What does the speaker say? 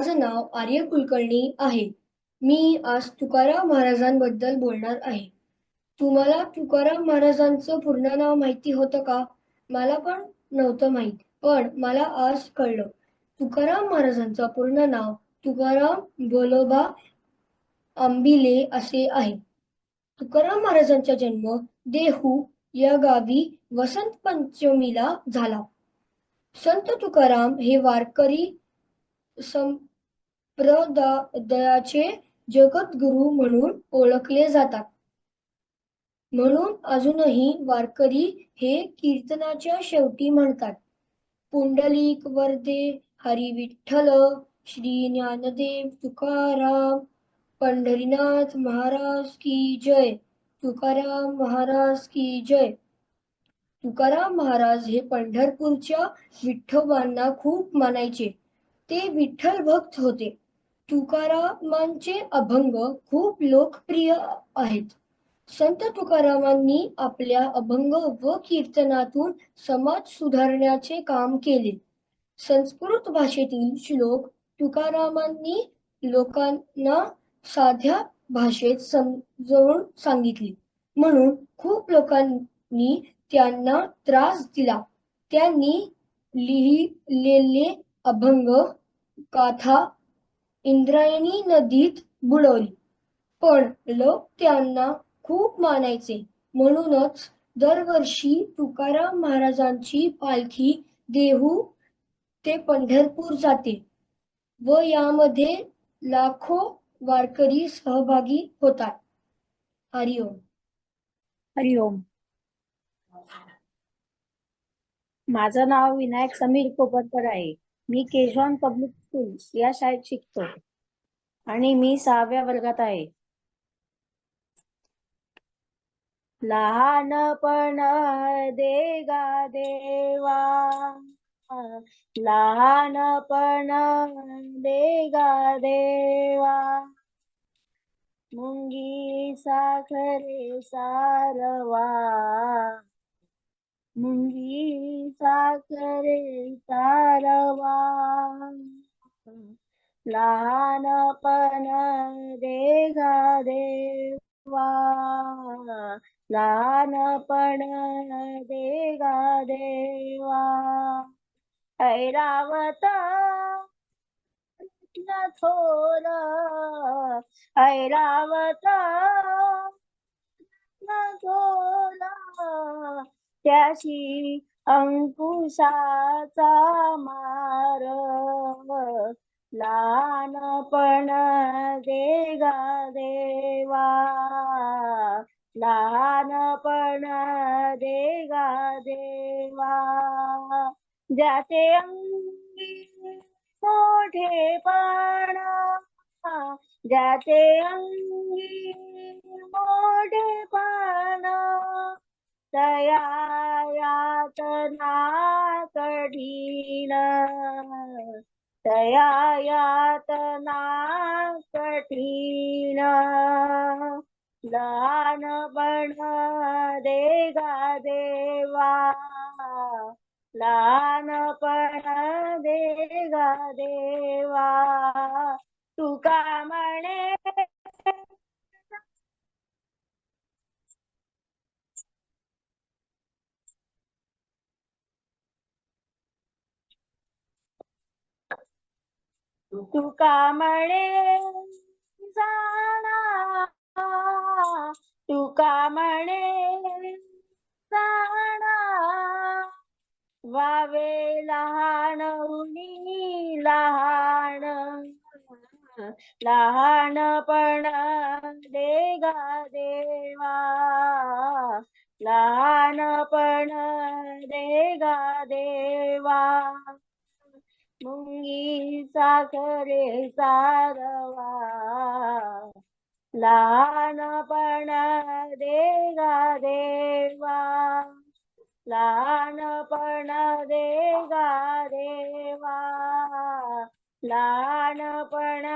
माझं नाव आर्य कुलकर्णी आहे. मी आज तुकाराम महाराजांबद्दल बोलणार आहे. तुम्हाला तुकाराम महाराजांचं पूर्ण नाव माहिती होतं का? मला पण नव्हतं माहीत पण मला आज कळलं. तुकाराम महाराजांचं पूर्ण नाव तुकाराम बोलोबा आंबिले असे आहे. तुकाराम महाराजांचा जन्म देहू या गावी वसंत पंचमीला झाला. संत तुकाराम हे वारकरी प्रदयाचे जगद्गुरु म्हणून ओळखले जातात. म्हणून अजूनही वारकरी हे कीर्तनाच्या शेवटी म्हणतात. पुंडलिक वर्दे हरी विठ्ठल श्री ज्ञानदेव तुकाराम पंढरीनाथ महाराज की जय तुकाराम महाराज की जय. तुकाराम महाराज हे पंढरपूरच्या विठ्ठोबांना खूप मानायचे. ते विठ्ठल भक्त होते. तुकारामांचे अभंग खूप लोकप्रिय आहेत. संत तुकारामांनी आपल्या अभंग व कीर्तनातून समाज सुधारण्याचे काम केले. संस्कृत भाषेतील श्लोक तुकारामांनी लोकांना साध्या भाषेत समजवून सांगितले. म्हणून खूप लोकांनी त्यांना त्रास दिला. त्यांनी लिहिलेले अभंग गाथा इंद्रायणी नदीत बुडवली. पण लोक त्यांना खूप मानायचे. म्हणूनच दरवर्षी तुकाराम महाराजांची पालखी देहू ते पंढरपूर जाते व यामध्ये लाखो वारकरी सहभागी होतात. हरिओम हरिओम माझं नाव विनायक समीर कोपरकर आहे. मी केशवान पब्लिक स्कूल या शाळेत शिकतो. आणि मी सहाव्या वर्गात आहे. लहानपण देगा देवा. लहानपण देगा देवा. मुंगी साखरे सारवा. मुंगी साखरे सारवा लहानपण देगा देवा. लहानपण देगा देवा. ऐरावत थोर. ऐरावत थोरा. त्याशी अंकुशाचा मार लहानपण दे गा देवा. लहानपण दे गा देवा. ज्याचे अंगी मोठेपण ज्याचे अंगी मोठेपण तया यातना कठीण तया यातना कठीण लहानपण दे गा देवा. लहानपण दे गा देवा. तुका म्हणे तुका म्हणे जाणा तुका म्हणे जाणा वावे लहान उनी लहान. लहानपण दे गा देवा. लहानपण दे गा देवा. मुंगी साखरे सारवा लहानपण देगा देवा लहानपण देगा देवा लहानपण